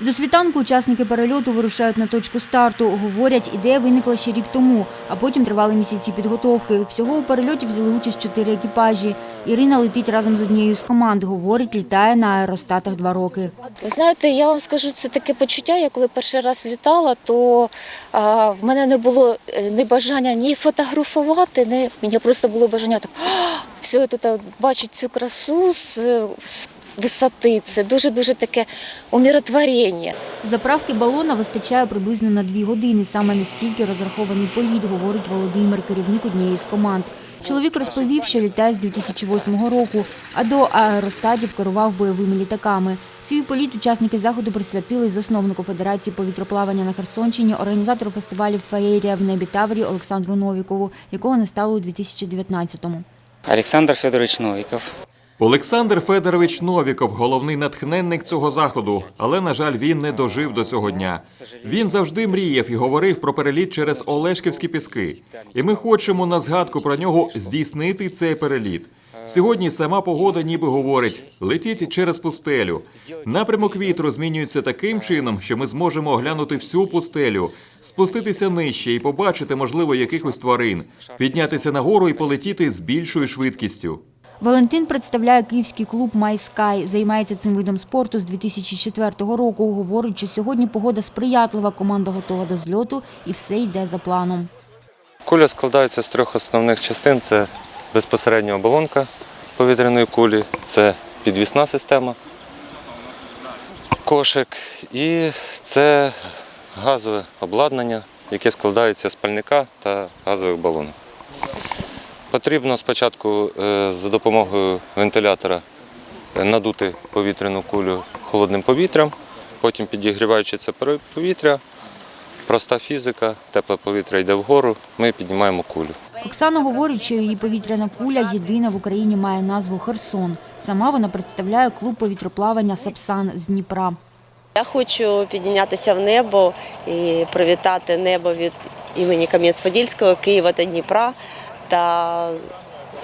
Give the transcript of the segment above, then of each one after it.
До світанку учасники перельоту вирушають на точку старту. Говорять, ідея виникла ще рік тому, а потім тривали місяці підготовки. Всього у перельоті взяли участь чотири екіпажі. Ірина летить разом з однією з команд. Говорить, літає на аеростатах два роки. Ви знаєте, я вам скажу, це таке почуття. Я коли перший раз літала, то а, в мене не було е, ні бажання ні фотографувати, ні мені просто було бажання так все тут бачу цю красу з висоти. Це дуже дуже таке умиротворення. Заправки балона вистачає приблизно на дві години. Саме настільки розрахований політ, говорить Володимир, керівник однієї з команд. Чоловік розповів, що літає з 2008 року, а до аеростатів керував бойовими літаками. Свій політ учасники заходу присвятили засновнику Федерації повітроплавання на Херсонщині, організатору фестивалів «Феєрія в небі Таврі» Олександру Новікову, якого не стало у 2019-му. Олександр Федорович Новіков. Олександр Федорович Новіков головний натхненник цього заходу, але на жаль, він не дожив до цього дня. Він завжди мріяв і говорив про переліт через Олешківські піски. І ми хочемо на згадку про нього здійснити цей переліт. Сьогодні сама погода ніби говорить: летіть через пустелю. Напрямок вітру змінюється таким чином, що ми зможемо оглянути всю пустелю, спуститися нижче і побачити, можливо, якихось тварин, піднятися нагору і полетіти з більшою швидкістю. Валентин представляє київський клуб «Майскай». Займається цим видом спорту з 2004 року. Говорить, що сьогодні погода сприятлива, команда готова до зльоту і все йде за планом. Куля складається з трьох основних частин: це безпосередньо оболонка повітряної кулі, це підвісна система, кошик і це газове обладнання, яке складається з пальника та газових балонів. Потрібно спочатку е, за допомогою вентилятора е, надути повітряну кулю холодним повітрям, потім підігріваючи це повітря, проста фізика, тепле повітря йде вгору, ми піднімаємо кулю. Оксана говорить, що її повітряна куля єдина в Україні має назву «Херсон». Сама вона представляє клуб повітроплавання «Сапсан» з Дніпра. Я хочу піднятися в небо і привітати небо від імені Кам'янець-Подільського, Києва та Дніпра та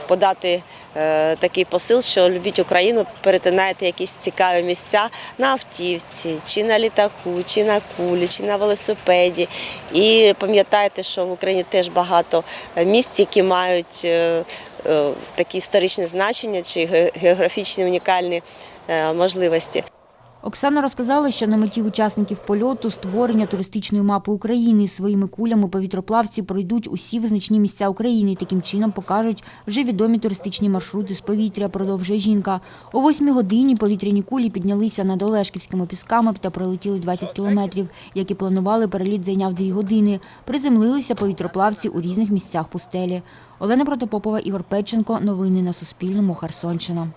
подати е, такий посил, що любіть Україну, перетинайте якісь цікаві місця на автівці, чи на літаку, чи на кулі, чи на велосипеді. І пам'ятайте, що в Україні теж багато місць, які мають е, е, такі історичні значення чи географічні унікальні е, можливості. Оксана розказала, що на меті учасників польоту створення туристичної мапи України своїми кулями повітроплавці пройдуть усі визначні місця України таким чином покажуть вже відомі туристичні маршрути з повітря, продовжує жінка. О 8 годині повітряні кулі піднялися над Олешківськими пісками та пролетіли 20 кілометрів. Як і планували, переліт зайняв 2 години. Приземлилися повітроплавці у різних місцях пустелі. Олена Протопопова, Ігор Петченко. Новини на Суспільному. Херсонщина.